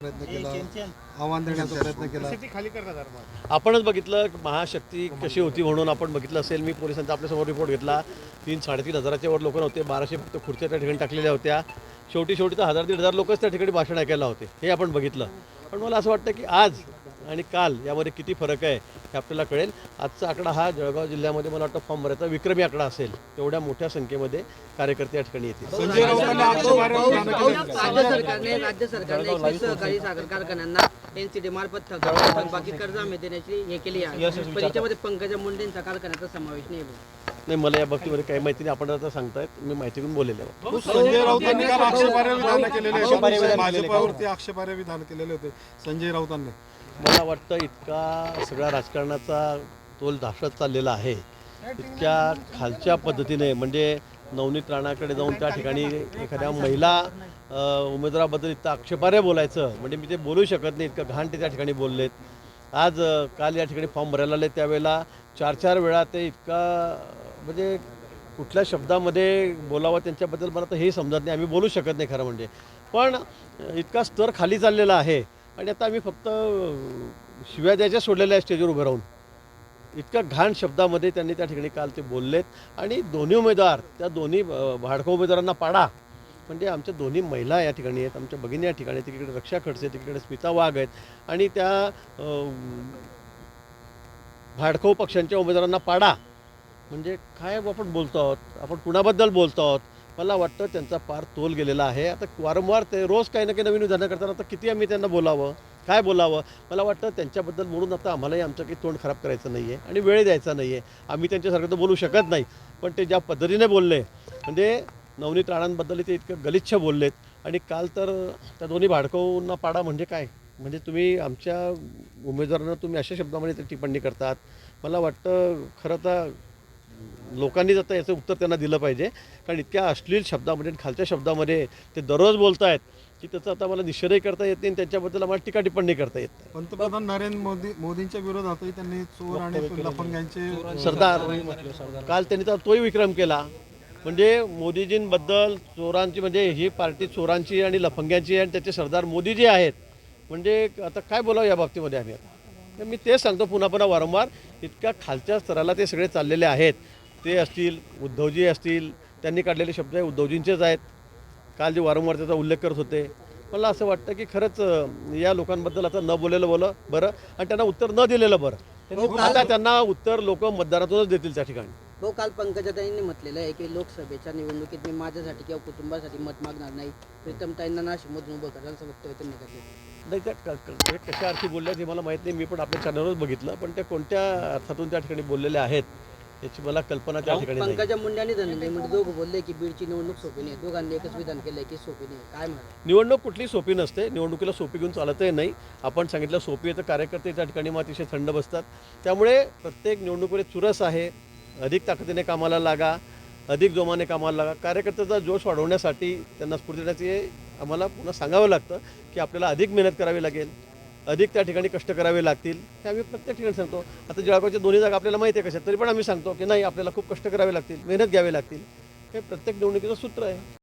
प्रयत्न केला. आव्हान देण्याचा प्रयत्न केला. खाली करण्यात आलं आपणच बघितलं महाशक्ती कशी होती म्हणून आपण बघितलं असेल. मी पोलिसांचा आपल्यासमोर रिपोर्ट घेतला. तीन साडेतीन हजाराच्या वर लोक नव्हते. बाराशे फक्त खुर्च्या त्या ठिकाणी टाकलेल्या होत्या. शेवटी शेवटी तर हजार दीड हजार लोकच त्या ठिकाणी भाषण ऐकायला होते. हे आपण बघितलं. पण मला असं वाटतं की आज आणि काल यामध्ये किती फरक आहे हे आपल्याला कळेल. आजचा आकडा हा जळगाव जिल्ह्यामध्ये मला वाटतं फॉर्म भरायचा विक्रमी आकडा असेल. तेवढ्या मोठ्या संख्येमध्ये कार्यकर्ते या ठिकाणी येतील. राज्य सरकारने राज्य सरकारने एकवीस सहकारी साखर कारखान्यांना एनसीडी मार्फत थकबाकी कर्ज आम्ही देण्याची हे केली आहे. पण याच्यामध्ये पंकजा मुंडेंचा कारखान्याचा समावेश नाही. नाही मला या बाबतीमध्ये काही माहिती नाही. आपण आता सांगतायत. मी माहिती घेऊन बोललेलं आहे. संजय राऊतांनी आक्षेपार्ह विधान केलेले आक्षेपार्ह विधान केलेले होते संजय राऊतांनी. मला वाटतं इतका सगळ्या राजकारणाचा तोल धासत चाललेला आहे. इतक्या खालच्या पद्धतीने म्हणजे नवनीत राणाकडे जाऊन त्या ठिकाणी एखाद्या महिला उमेदवाराबद्दल इतकं आक्षेपार्ह बोलायचं म्हणजे मी ते बोलू शकत नाही इतकं घाण ते त्या ठिकाणी बोललेत. आज काल या ठिकाणी फॉर्म भरायला आले त्यावेळेला चार चार वेळा ते इतका म्हणजे कुठल्या शब्दामध्ये बोलावं त्यांच्याबद्दल मला तर हे समजत नाही आम्ही बोलू शकत नाही खरं म्हणजे. पण इतका स्तर खाली चाललेला आहे. आणि आता आम्ही फक्त शिव्या द्यायच्या सोडलेल्या आहे स्टेजवर उभं राहून. इतक्या घाण शब्दामध्ये त्यांनी त्या ठिकाणी काल ते बोललेत. आणि दोन्ही उमेदवार त्या दोन्ही अ, उमेदवारांना पाडा. म्हणजे आमच्या दोन्ही महिला या ठिकाणी आहेत आमच्या भगिनी या ठिकाणी आहेत. तिकडे रक्षा खडसे तिकडे स्मिता वाघ आहेत. आणि त्या भाडखो भाडखाऊ पक्षांच्या उमेदवारांना पाडा. म्हणजे काय आपण बोलतो आहोत? आपण कुणाबद्दल बोलतो आहोत? मला वाटतं त्यांचा पार तोल गेलेला आहे. आता वारंवार ते रोज काही ना काही नवीन विधानं करताना आता किती आम्ही त्यांना बोलावं? काय बोलावं? मला वाटतं त्यांच्याबद्दल म्हणून आता आम्हालाही आमचं काही तोंड खराब करायचं नाही आहे आणि वेळ द्यायचा नाही आहे आम्ही त्यांच्यासारखं तर बोलू शकत नाही. पण ते ज्या पद्धतीने बोलले म्हणजे नवनीत राणांबद्दल ते इतकं गलिच्छ बोललेत. आणि काल तर त्या दोन्ही भाडकाऊंना पाडा म्हणजे काय? म्हणजे तुम्ही आमच्या उमेदवारांना तुम्ही अशा शब्दामध्ये ते टिप्पणी करतात. मला वाटतं खरं तर लोकांनीच आता याचं उत्तर त्यांना दिलं पाहिजे कारण इतक्या अश्लील शब्दामध्ये खालच्या शब्दामध्ये ते दररोज बोलत आहेत की त्याचा आता मला निषेधही करता येत नाही आणि त्यांच्याबद्दल आम्हाला टीका टिप्पणी करता येत नाही. पंतप्रधान नरेंद्र मोदी मोदींच्या विरोधातही त्यांनी चोर आणि लफंग्यांचे सरदार काल त्यांनी तर तोही विक्रम केला. म्हणजे मोदीजींबद्दल चोरांची म्हणजे ही पार्टी चोरांची आणि लफंग्यांची आहे आणि त्याचे सरदार मोदी जे आहेत. म्हणजे आता काय बोलावं या बाबतीमध्ये आम्ही आता? तर मी तेच सांगतो पुन्हा पुन्हा वारंवार इतक्या खालच्या स्तराला ते सगळे चाललेले आहेत. ते असतील उद्धवजी असतील त्यांनी काढलेले शब्द हे उद्धवजींचेच आहेत. काल जे वारंवार त्याचा उल्लेख करत होते. मला असं वाटतं की खरंच या लोकांबद्दल आता न बोललेलं बोलं बरं आणि त्यांना उत्तर न दिलेलं बरं. आता त्यांना उत्तर लोक मतदारातूनच देतील त्या ठिकाणी. हो काल पंकजाताईंनी म्हटलेलं आहे की लोकसभेच्या निवडणुकीत मी माझ्यासाठी किंवा कुटुंबासाठी मत मागणार नाही. प्रीतमताईंना नाशिकमधून उभं करायला वक्तव्य त्यांनी केलं. नाही त्या हे कशा अर्थी बोलल्या हे मला माहीत नाही. मी पण आपल्या चॅनलवर बघितलं. पण त्या कोणत्या अर्थातून त्या ठिकाणी बोललेल्या आहेत याची मला कल्पना त्या ठिकाणी पंकजा मुंडे आणि धनंजय मुंडे दोघं बोलले की बीडची निवडणूक सोपी नाही. दोघांनी एकच विधान केलंय की सोपी नाही. काय म्हणा निवडणूक कुठली सोपी नसते. निवडणुकीला सोपी घेऊन चालतही नाही. आपण सांगितलं सोपी आहे तर कार्यकर्ते त्या ठिकाणी मग अतिशय थंड बसतात. त्यामुळे प्रत्येक निवडणुकीमध्ये चुरस आहे. अधिक ताकदीने कामाला लागा अधिक जोमाने कामाला लागा. कार्यकर्त्याचा जोश वाढवण्यासाठी त्यांना स्फूर्ती देण्याचे आम्हाला पुन्हा सांगावं लागतं की आपल्याला अधिक मेहनत करावी लागेल अधिक त्या ठिकाणी कष्ट करावे लागतील. हे आम्ही प्रत्येक ठिकाणी सांगतो. आता जळगावच्या दोन्ही जागा आपल्याला माहिती आहे कशा तरी पण आम्ही सांगतो की नाही आपल्याला खूप कष्ट करावे लागतील मेहनत घ्यावी लागतील. हे प्रत्येक निवडणुकीचं सूत्र आहे.